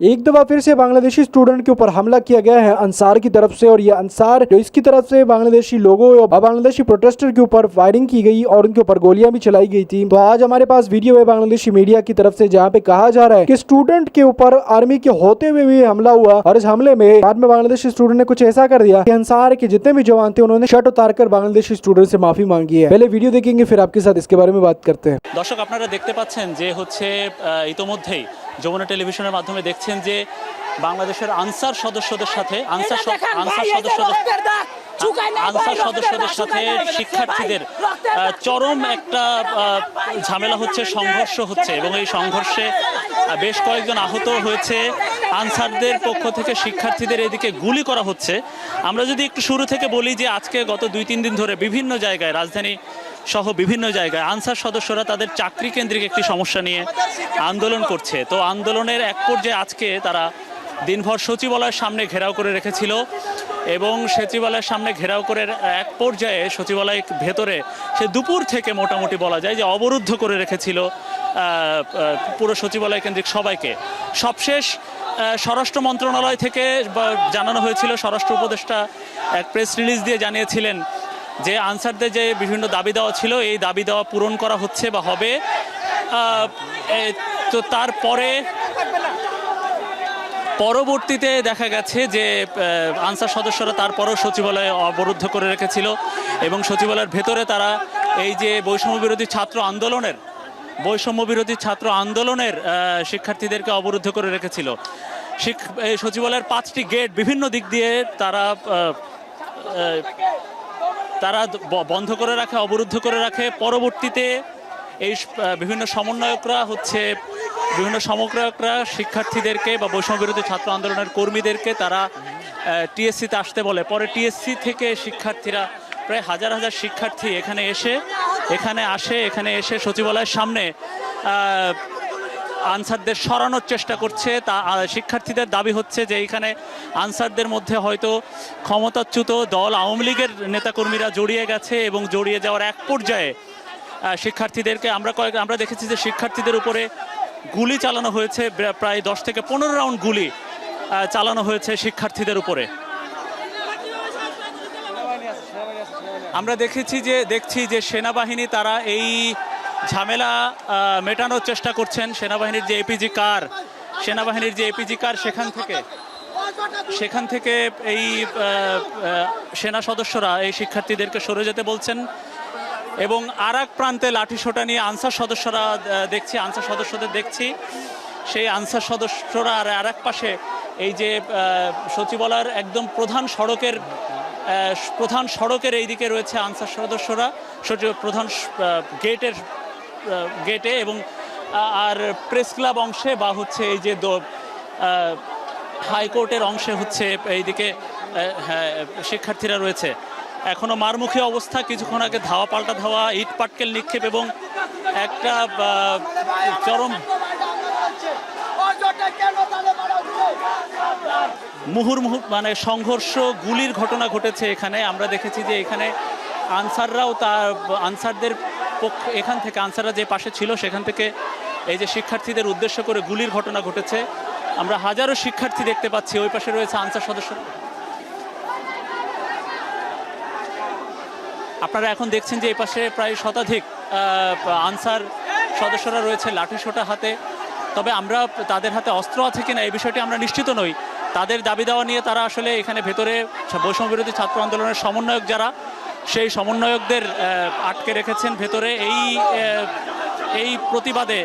एक दफा फिर से बांग्लादेशी स्टूडेंट के ऊपर हमला किया गया है अंसार की तरफ से और ये अंसार जो इसकी तरफ से बांग्लादेशी लोगों और बांग्लादेशी प्रोटेस्टर के ऊपर फायरिंग की गई और उनके ऊपर गोलियां भी चलाई गई थी तो आज हमारे पास वीडियो है बांग्लादेशी मीडिया की तरफ से जहाँ पे कहा जा रहा है कि स्टूडेंट के ऊपर आर्मी के होते हुए भी हमला हुआ और इस हमले में बाद में बांग्लादेशी स्टूडेंट ने कुछ ऐसा कर दिया कि अंसार के जितने भी जवान थे उन्होंने शर्ट उतार कर बांग्लादेशी स्टूडेंट से माफी मांगी है पहले वीडियो देखेंगे फिर आपके साथ इसके बारे में बात करते हैं দর্শক আপনারা দেখতে পাচ্ছেন যে হচ্ছে আহ, ইতোমধ্যেই যমুনা টেলিভিশনের মাধ্যমে দেখছেন যে বাংলাদেশের আনসার সদস্যদের সাথে আনসার আনসার সদস্যদের আনসার সদস্যদের সাথে শিক্ষার্থীদের চরম একটা ঝামেলা হচ্ছে সংঘর্ষ হচ্ছে এবং এই সংঘর্ষে বেশ কয়েকজন আহত হয়েছে। আনসারদের পক্ষ থেকে শিক্ষার্থীদের এদিকে গুলি করা হচ্ছে। আমরা যদি একটু শুরু থেকে বলি যে আজকে গত দুই তিন দিন ধরে বিভিন্ন জায়গায় রাজধানী সহ বিভিন্ন জায়গায় আনসার সদস্যরা তাদের চাকরি কেন্দ্রিক একটি সমস্যা নিয়ে আন্দোলন করছে। তো আন্দোলনের এক পর্যায়ে আজকে তারা দিনভর সচিবালয়ের সামনে ঘেরাও করে রেখেছিল এবং সচিবালয়ের সামনে ঘেরাও করে এক পর্যায়ে সচিবালয়ের ভেতরে সে দুপুর থেকে মোটামুটি বলা যায় যে অবরুদ্ধ করে রেখেছিল পুরো সচিবালয় কেন্দ্রিক সবাইকে। সবশেষ স্বরাষ্ট্র মন্ত্রণালয় থেকে জানানো হয়েছিল, স্বরাষ্ট্র উপদেষ্টা এক প্রেস রিলিজ দিয়ে জানিয়েছিলেন যে আনসারদের যে বিভিন্ন দাবি দেওয়া ছিল, এই দাবি দেওয়া পূরণ করা হচ্ছে বা হবে। তো তারপরে পরবর্তীতে দেখা গেছে যে আনসার সদস্যরা তারপরও সচিবালয়ে অবরুদ্ধ করে রেখেছিল এবং সচিবালয়ের ভেতরে তারা এই যে বৈষম্য বিরোধী ছাত্র আন্দোলনের, বৈষম্য বিরোধী ছাত্র আন্দোলনের শিক্ষার্থীদেরকে অবরুদ্ধ করে রেখেছিল। সচিবালয়ের পাঁচটি গেট বিভিন্ন দিক দিয়ে তারা তারা বন্ধ করে রাখে, অবরুদ্ধ করে রাখে। পরবর্তীতে এই বিভিন্ন সমন্বয়করা হচ্ছে, বিভিন্ন সমগ্রকরা শিক্ষার্থীদেরকে বা বৈষম্য বিরোধী ছাত্র আন্দোলনের কর্মীদেরকে তারা টিএসসিতে আসতে বলে। পরে টিএসসি থেকে শিক্ষার্থীরা, প্রায় হাজার হাজার শিক্ষার্থী এখানে এসে, এখানে আসে, এখানে এসে সচিবালয়ের সামনে আনসারদের সরানোর চেষ্টা করছে। তা শিক্ষার্থীদের দাবি হচ্ছে যে এইখানে আনসারদের মধ্যে হয়তো ক্ষমতাচ্যুত দল, আওয়ামী লীগের নেতাকর্মীরা জড়িয়ে গেছে এবং জড়িয়ে যাওয়ার এক পর্যায়ে শিক্ষার্থীদেরকে আমরা কয়েক, আমরা দেখেছি যে শিক্ষার্থীদের উপরে গুলি চালানো হয়েছে প্রায় দশ থেকে পনেরো রাউন্ড গুলি চালানো হয়েছে শিক্ষার্থীদের উপরে। আমরা দেখেছি যে, দেখছি যে সেনাবাহিনী তারা এই ঝামেলা মেটানোর চেষ্টা করছেন সেনাবাহিনীর যে এপিজি কার সেনাবাহিনীর যে এপিজি কার সেখান থেকে। সেখান থেকে এই সেনা সদস্যরা, এই শিক্ষার্থীদেরকে সরে যেতে বলছেন এবং আর এক প্রান্তে লাঠিসোঁটা নিয়ে আনসার সদস্যরা দেখছি, আনসার সদস্যদের দেখছি। সেই আনসার সদস্যরা আর আর এক পাশে এই যে সচিবালয়ের একদম প্রধান সড়কের প্রধান সড়কের এই দিকে রয়েছে আনসার সদস্যরা প্রধান গেটের গেটে এবং আর প্রেস ক্লাব অংশে বা হচ্ছে এই যে হাইকোর্টের অংশে হচ্ছে এইদিকে হ্যাঁ, শিক্ষার্থীরা রয়েছে। এখনও মারমুখী অবস্থা কিছুক্ষণ আগে ধাওয়া পাল্টা ধাওয়া ইট পাটকেল নিক্ষেপ এবং একটা চরম মুহুর্মুহু মানে সংঘর্ষ গুলির ঘটনা ঘটেছে এখানে। আমরা দেখেছি যে এখানে আনসাররাও তার আনসারদের এখান থেকে আনসাররা যে পাশে ছিল, সেখান থেকে এই যে শিক্ষার্থীদের উদ্দেশ্য করে গুলির ঘটনা ঘটেছে। আমরা হাজারো শিক্ষার্থী দেখতে পাচ্ছি, ওই পাশে রয়েছে আনসার সদস্য। আপনারা এখন দেখছেন যে এই পাশে প্রায় শতাধিক আনসার সদস্যরা রয়েছে লাঠিসোঁটা হাতে। তবে আমরা তাদের হাতে অস্ত্র আছে কিনা এই বিষয়টি আমরা নিশ্চিত নই। তাদের দাবি দেওয়া নিয়ে তারা আসলে এখানে ভেতরে বৈষম্য বিরোধী ছাত্র আন্দোলনের সমন্বয়ক যারা সেই সমন্বয়কদের আটকে রেখেছেন ভেতরে। এই এই প্রতিবাদে,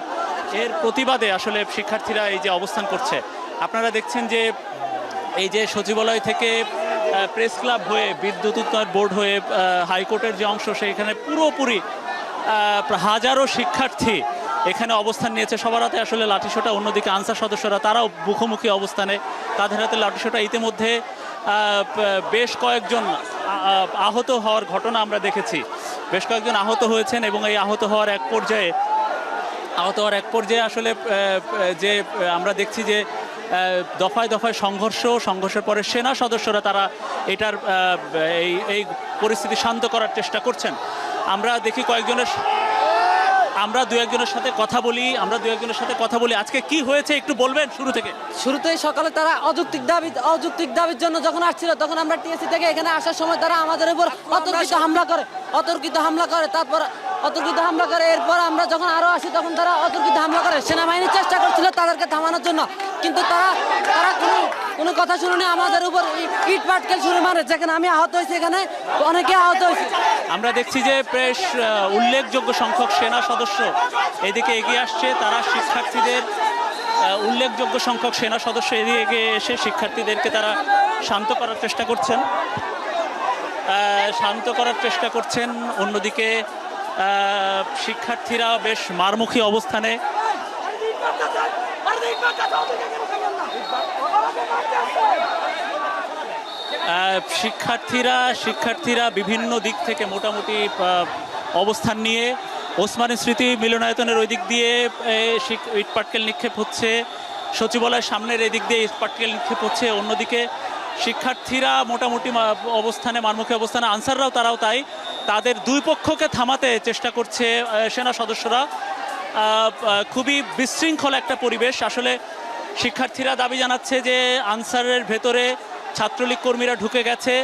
এর প্রতিবাদে আসলে শিক্ষার্থীরা এই যে অবস্থান করছে। আপনারা দেখছেন যে এই যে সচিবালয় থেকে প্রেস ক্লাব হয়ে, বিদ্যুৎ উৎপাদন বোর্ড হয়ে হাইকোর্টের যে অংশ, সেইখানে পুরোপুরি হাজারো শিক্ষার্থী এখানে অবস্থান নিয়েছে। সবার হাতে আসলে লাঠিসোটা, অন্যদিকে আনসার সদস্যরা, তারাও মুখোমুখি অবস্থানে। তাদের হাতে লাঠিসোটা। ইতিমধ্যে বেশ কয়েকজন আহত হওয়ার ঘটনা আমরা দেখেছি। বেশ কয়েকজন আহত হয়েছেন এবং এই আহত হওয়ার এক পর্যায়ে, আহত হওয়ার এক পর্যায়ে আসলে যে আমরা দেখছি যে দফায় দফায় সংঘর্ষ, সংঘর্ষের পরে সেনা সদস্যরা তারা এটার এই এই পরিস্থিতি শান্ত করার চেষ্টা করছেন। আমরা দেখি কয়েকজনের আমরা দু একজনের সাথে কথা বলি আমরা দু একজনের সাথে কথা বলি। আজকে কি হয়েছে একটু বলবেন শুরু থেকে? শুরুতেই সকালে তারা অযৌক্তিক দাবি অযৌক্তিক দাবির জন্য যখন আসছিল তখন আমরা টিএসসি থেকে এখানে আসার সময় তারা আমাদের উপর অতর্কিত হামলা করে অতর্কিত হামলা করে। তারপর অতর্কিত হামলা করে। এরপর আমরা যখন আরও আসি, তখন তারা অতর্কিত হামলা করে। সেনাবাহিনী চেষ্টা করছিল তাদেরকে থামানোর জন্য। কিন্তু তারা তারা কোনো কোনো কথা শুনুনি। আমাদের উপর ইট পাটকেল শুরু মারে। যেখানে আমি আহত হয়েছি, এখানে অনেকে আহত হয়েছে। আমরা দেখছি যে বেশ উল্লেখযোগ্য সংখ্যক সেনা সদস্য এদিকে এগিয়ে আসছে। তারা শিক্ষার্থীদের উল্লেখযোগ্য সংখ্যক সেনা সদস্য এদিকে এগিয়ে এসে শিক্ষার্থীদেরকে তারা শান্ত করার চেষ্টা করছেন। শান্ত করার চেষ্টা করছেন। অন্যদিকে শিক্ষার্থীরা বেশ মারমুখী অবস্থানে। শিক্ষার্থীরা শিক্ষার্থীরা বিভিন্ন দিক থেকে মোটামুটি অবস্থান নিয়ে ওসমানী স্মৃতি মিলনায়তনের ওই দিক দিয়ে এ, শিক- ইট পাটকেল নিক্ষেপ হচ্ছে। সচিবালয়ের সামনের এদিক দিয়ে ইট পাটকেল নিক্ষেপ হচ্ছে। অন্যদিকে শিক্ষার্থীরা মোটামুটি অবস্থানে মারমুখী অবস্থানে আনসাররাও তারাও তাই। তাদের দুই পক্ষকে থামাতে চেষ্টা করছে সেনা সদস্যরা। খুবই বিশৃঙ্খল একটা পরিবেশ। আসলে শিক্ষার্থীরা দাবি জানাচ্ছে যে আনসারের ভেতরে ছাত্রলীগ কর্মীরা ঢুকে গেছে।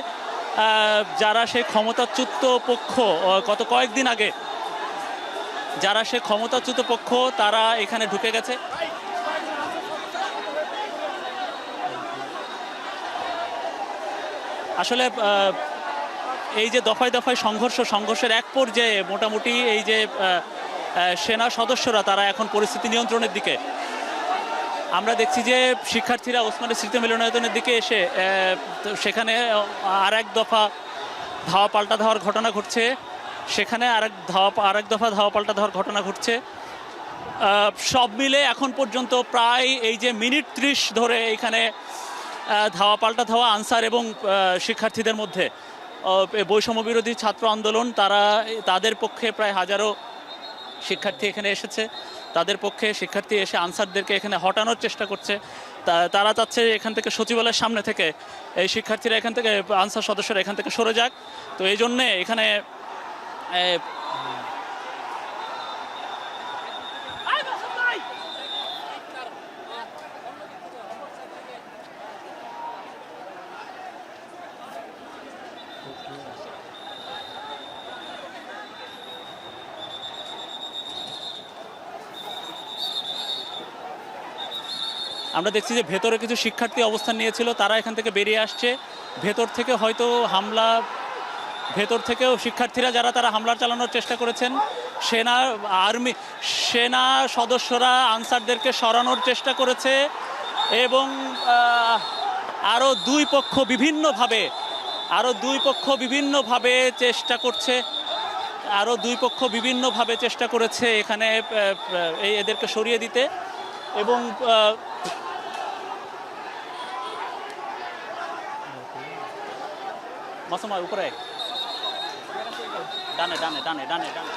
যারা সে ক্ষমতাচ্যুত পক্ষ গত কয়েকদিন আগে যারা সে ক্ষমতাচ্যুত পক্ষ, তারা এখানে ঢুকে গেছে। আসলে এই যে দফায় দফায় সংঘর্ষ, সংঘর্ষের এক পর্যায়ে মোটামুটি এই যে সেনা সদস্যরা তারা এখন পরিস্থিতি নিয়ন্ত্রণের দিকে। আমরা দেখছি যে শিক্ষার্থীরা ওসমানী স্মৃতি মিলনায়তনের দিকে এসে সেখানে আর এক দফা ধাওয়া পাল্টা ধাওয়ার ঘটনা ঘটছে। সেখানে আরেক ধাওয়া, আরেক দফা ধাওয়া পাল্টা ধাওয়ার ঘটনা ঘটছে। সব মিলে এখন পর্যন্ত প্রায় এই যে মিনিট ত্রিশ ধরে এখানে ধাওয়া পাল্টা ধাওয়া আনসার এবং শিক্ষার্থীদের মধ্যে বৈষম্য বিরোধী ছাত্র আন্দোলন, তারা, তাদের পক্ষে প্রায় হাজারো শিক্ষার্থী এখানে এসেছে। তাদের পক্ষে শিক্ষার্থী এসে আনসারদেরকে এখানে হটানোর চেষ্টা করছে। তারা চাচ্ছে এখান থেকে সচিবালয়ের সামনে থেকে এই শিক্ষার্থীরা এখান থেকে আনসার সদস্যরা এখান থেকে সরে যাক। তো এই জন্যে এখানে আমরা দেখছি যে ভেতরে কিছু শিক্ষার্থী অবস্থান নিয়েছিল, তারা এখান থেকে বেরিয়ে আসছে। ভেতর থেকে হয়তো হামলা, ভেতর থেকেও শিক্ষার্থীরা যারা তারা হামলা চালানোর চেষ্টা করেছেন, সেনা, আর্মি, সেনা সদস্যরা আনসারদেরকে সরানোর চেষ্টা করেছে এবং আরও দুই পক্ষ বিভিন্নভাবে আরও দুই পক্ষ বিভিন্নভাবে চেষ্টা করছে আরও দুই পক্ষ বিভিন্নভাবে চেষ্টা করেছে এখানে এদেরকে সরিয়ে দিতে এবং আহ, মাসুমা উপরে। ডানে ডানে ডানে ডানে ডানে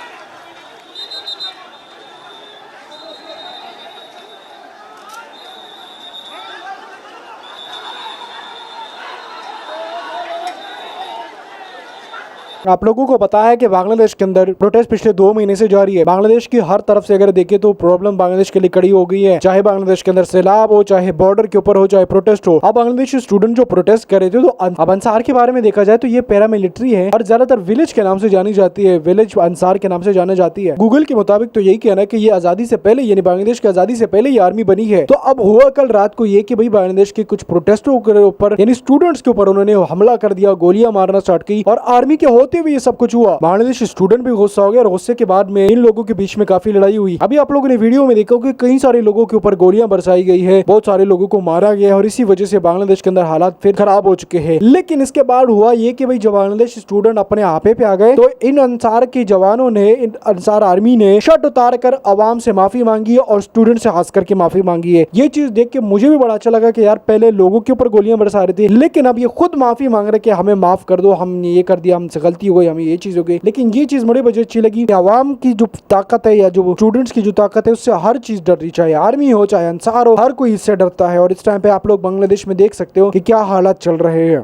आप लोगों को पता है कि बांग्लादेश के अंदर प्रोटेस्ट पिछले दो महीने से जारी है। बांग्लादेश की हर तरफ़ से अगर देखें तो प्रॉब्लम बांग्लादेश के लिए कड़ी हो गई है। चाहे बांग्लादेश के अंदर सैलाब हो, चाहे बॉर्डर के ऊपर हो, चाहे प्रोटेस्ट हो। अब बांग्लादेशी स्टूडेंट जो प्रोटेस्ट कर रहे थे तो अब अंसार के बारे में देखा जाए तो ये पैरामिलिट्री है और ज़्यादातर विलेज के नाम से जानी जाती है। विलेज अंसार के नाम से जानी जाती है। गूगल के मुताबिक तो यही कहना है की ये आज़ादी से पहले, यानी बांग्लादेश की आज़ादी से पहले ये आर्मी बनी है। तो अब हुआ कल रात को ये की भाई बांग्लादेश के कुछ प्रोटेस्टों के ऊपर, यानी स्टूडेंट्स के ऊपर उन्होंने हमला कर दिया, गोलियाँ मारना स्टार्ट की और आर्मी के होते हुए ये सब कुछ हुआ। बांग्लादेश स्टूडेंट भी गुस्सा हो गया और गुस्से के बाद में इन लोगों के बीच में काफ़ी लड़ाई हुई। अभी आप लोगों ने वीडियो में देखा कि कई सारे लोगों के ऊपर गोलियाँ बरसाई गई है। बहुत सारे लोगों को मारा गया और इसी वजह से बांग्लादेश के अंदर हालात फिर खराब हो चुके हैं। लेकिन इसके बाद हुआ ये कि भाई जब बांग्लादेश स्टूडेंट अपने आपे पे आ गए तो इन अंसार के जवानों ने, इन अंसार आर्मी ने शर्ट उतार कर आवाम से माफ़ी मांगी है और स्टूडेंट से खास करके माफ़ी मांगी है। ये चीज़ देख के मुझे भी बड़ा अच्छा लगा कि यार पहले लोगों के ऊपर गोलियाँ बरसा रहे थे, लेकिन अब ये खुद माफ़ी मांग रहे कि हमें माफ़ कर दो, हमने ये कर दिया, हमसे गलती हो गई हमें ये चीज़ हो गई। लेकिन ये चीज़ मुझे मुझे अच्छी लगी आवाम की जो ताकत है या जो स्टूडेंट्स की जो ताकत है, उससे हर चीज़ डर रही चाहे आर्मी हो, चाहे अंसार हो, हर कोई इससे डरता है। और इस टाइम पे आप लोग बांग्लादेश में देख सकते हो कि क्या हालात चल रहे हैं।